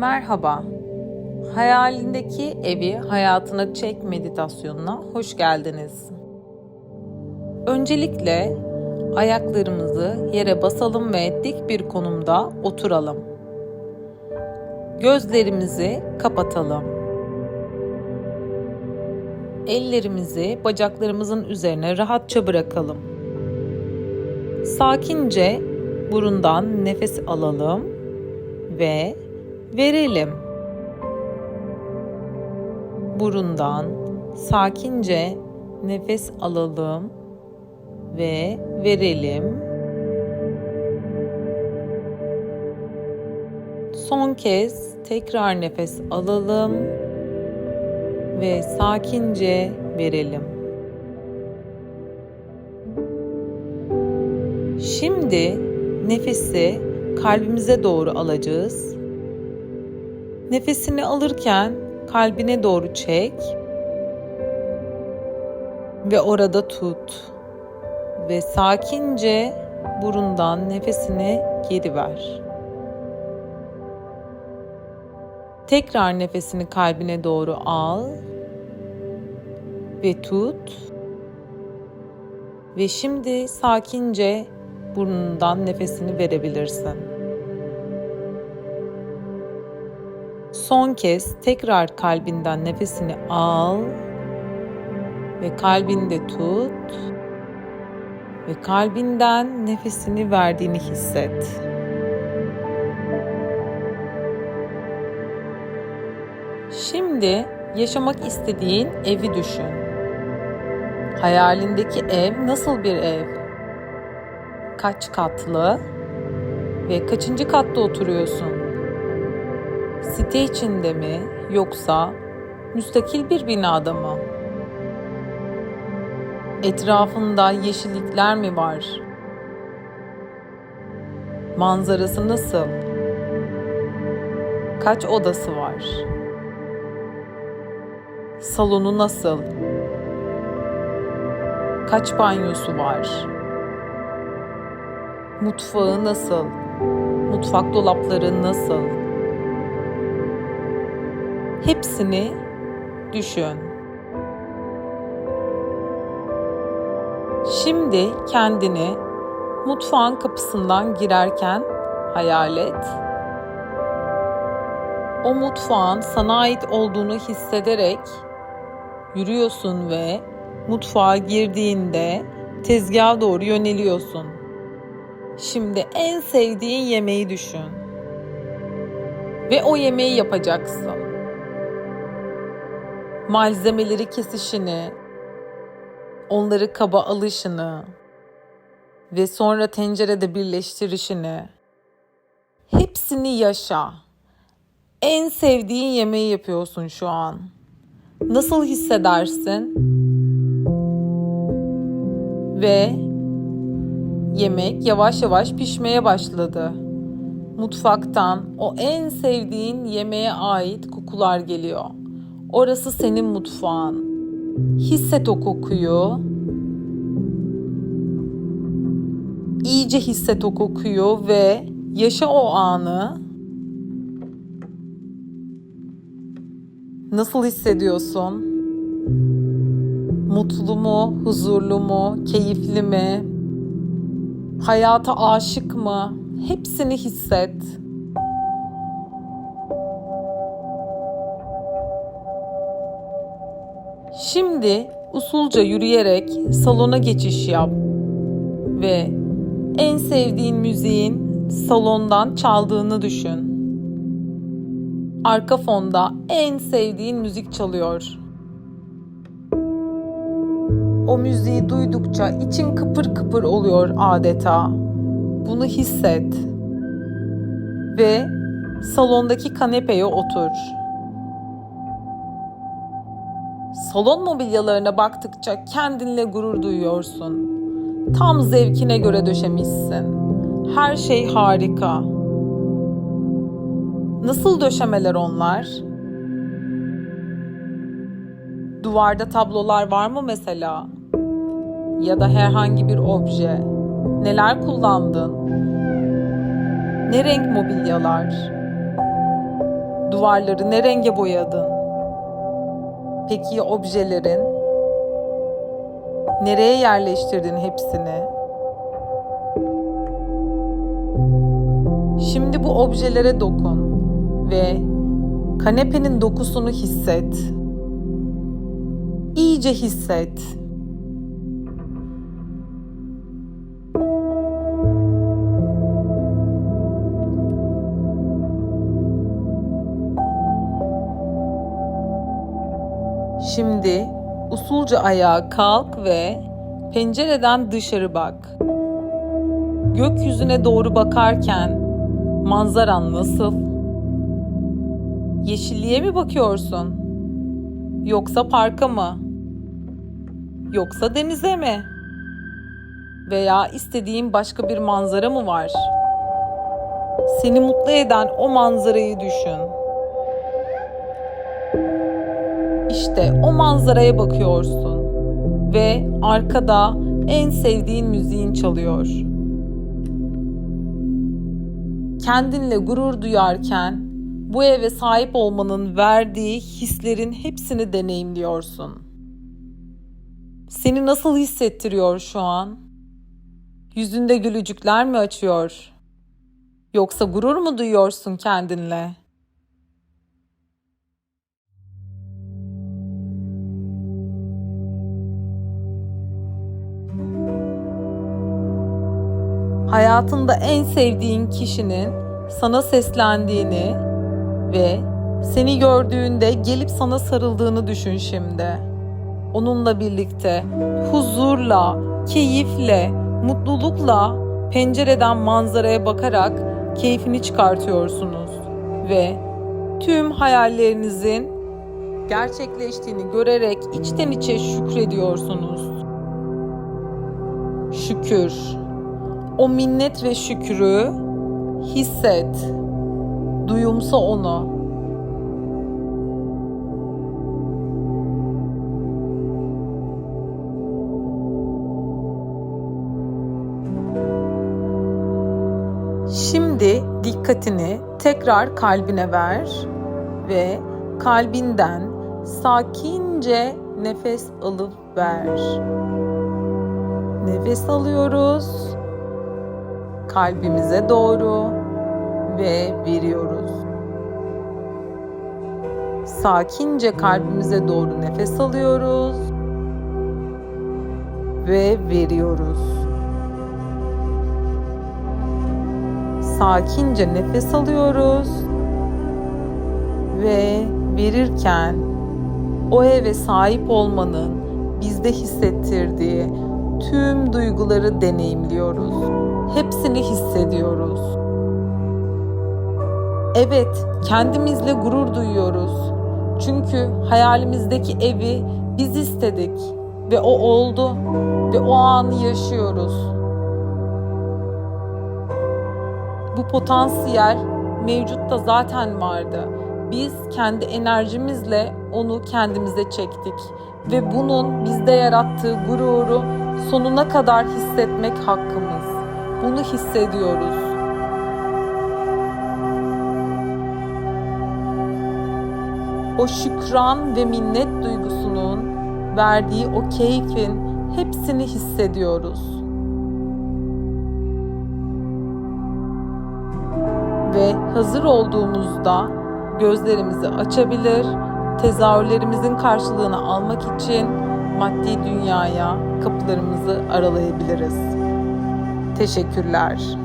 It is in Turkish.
Merhaba. Hayalindeki evi hayatına çek meditasyonuna hoş geldiniz. Öncelikle ayaklarımızı yere basalım ve dik bir konumda oturalım. Gözlerimizi kapatalım. Ellerimizi bacaklarımızın üzerine rahatça bırakalım. Sakince burundan nefes alalım ve verelim. Burundan sakince nefes alalım ve verelim. Son kez tekrar nefes alalım ve sakince verelim. Şimdi nefesi kalbimize doğru alacağız. Nefesini alırken kalbine doğru çek ve orada tut ve sakince burundan nefesini geri ver. Tekrar nefesini kalbine doğru al ve tut. Ve şimdi sakince burnundan nefesini verebilirsin. Son kez tekrar kalbinden nefesini al ve kalbinde tut ve kalbinden nefesini verdiğini hisset. Şimdi yaşamak istediğin evi düşün. Hayalindeki ev nasıl bir ev? Kaç katlı ve kaçıncı katta oturuyorsun? Site içinde mi yoksa müstakil bir binada mı? Etrafında yeşillikler mi var? Manzarası nasıl? Kaç odası var? Salonu nasıl? Kaç banyosu var? Mutfağı nasıl? Mutfak dolapları nasıl? Hepsini düşün. Şimdi kendini mutfağın kapısından girerken hayal et. O mutfağın sana ait olduğunu hissederek yürüyorsun ve mutfağa girdiğinde tezgaha doğru yöneliyorsun. Şimdi en sevdiğin yemeği düşün. Ve o yemeği yapacaksın. Malzemeleri kesişini, onları kaba alışını ve sonra tencerede birleştirişini hepsini yaşa. En sevdiğin yemeği yapıyorsun şu an. Nasıl hissedersin? Ve yemek yavaş yavaş pişmeye başladı. Mutfaktan o en sevdiğin yemeğe ait kokular geliyor. Orası senin mutfağın. Hisset o kokuyu. İyice hisset o kokuyu ve yaşa o anı. Nasıl hissediyorsun? Mutlu mu, huzurlu mu, keyifli mi? Hayata aşık mı? Hepsini hisset. Şimdi usulca yürüyerek salona geçiş yap ve en sevdiğin müziğin salondan çaldığını düşün. Arka fonda en sevdiğin müzik çalıyor. O müziği duydukça için kıpır kıpır oluyor adeta. Bunu hisset. Ve salondaki kanepeye otur. Salon mobilyalarına baktıkça kendinle gurur duyuyorsun. Tam zevkine göre döşemişsin. Her şey harika. Nasıl döşemeler onlar? Duvarda tablolar var mı mesela? Ya da herhangi bir obje? Neler kullandın? Ne renk mobilyalar? Duvarları ne renge boyadın? Peki objelerin? Nereye yerleştirdin hepsini? Şimdi bu objelere dokun ve kanepenin dokusunu hisset. İyice hisset. Şimdi usulca ayağa kalk ve pencereden dışarı bak. Gökyüzüne doğru bakarken manzaran nasıl? Yeşilliğe mi bakıyorsun? Yoksa parka mı? Yoksa denize mi? Veya istediğin başka bir manzara mı var? Seni mutlu eden o manzarayı düşün. İşte o manzaraya bakıyorsun ve arkada en sevdiğin müziğin çalıyor. Kendinle gurur duyarken bu eve sahip olmanın verdiği hislerin hepsini deneyimliyorsun. Seni nasıl hissettiriyor şu an? Yüzünde gülücükler mi açıyor? Yoksa gurur mu duyuyorsun kendinle? Hayatında en sevdiğin kişinin sana seslendiğini ve seni gördüğünde gelip sana sarıldığını düşün şimdi. Onunla birlikte huzurla, keyifle, mutlulukla pencereden manzaraya bakarak keyfini çıkartıyorsunuz ve tüm hayallerinizin gerçekleştiğini görerek içten içe şükrediyorsunuz. Şükür o minnet ve şükrü hisset. Duyumsa onu. Şimdi dikkatini tekrar kalbine ver ve kalbinden sakince nefes alıp ver. Nefes alıyoruz kalbimize doğru ve veriyoruz. Sakince kalbimize doğru nefes alıyoruz ve veriyoruz. Sakince nefes alıyoruz ve verirken o eve sahip olmanın bizde hissettirdiği tüm duyguları deneyimliyoruz. Hepsini hissediyoruz. Evet, kendimizle gurur duyuyoruz. Çünkü hayalimizdeki evi biz istedik ve o oldu ve o anı yaşıyoruz. Bu potansiyel mevcutta zaten vardı. Biz kendi enerjimizle onu kendimize çektik ve bunun bizde yarattığı gururu sonuna kadar hissetmek hakkımız. Bunu hissediyoruz. O şükran ve minnet duygusunun verdiği o keyfin hepsini hissediyoruz. Ve hazır olduğumuzda gözlerimizi açabilir, tezahürlerimizin karşılığını almak için maddi dünyaya kapılarımızı aralayabiliriz. Teşekkürler.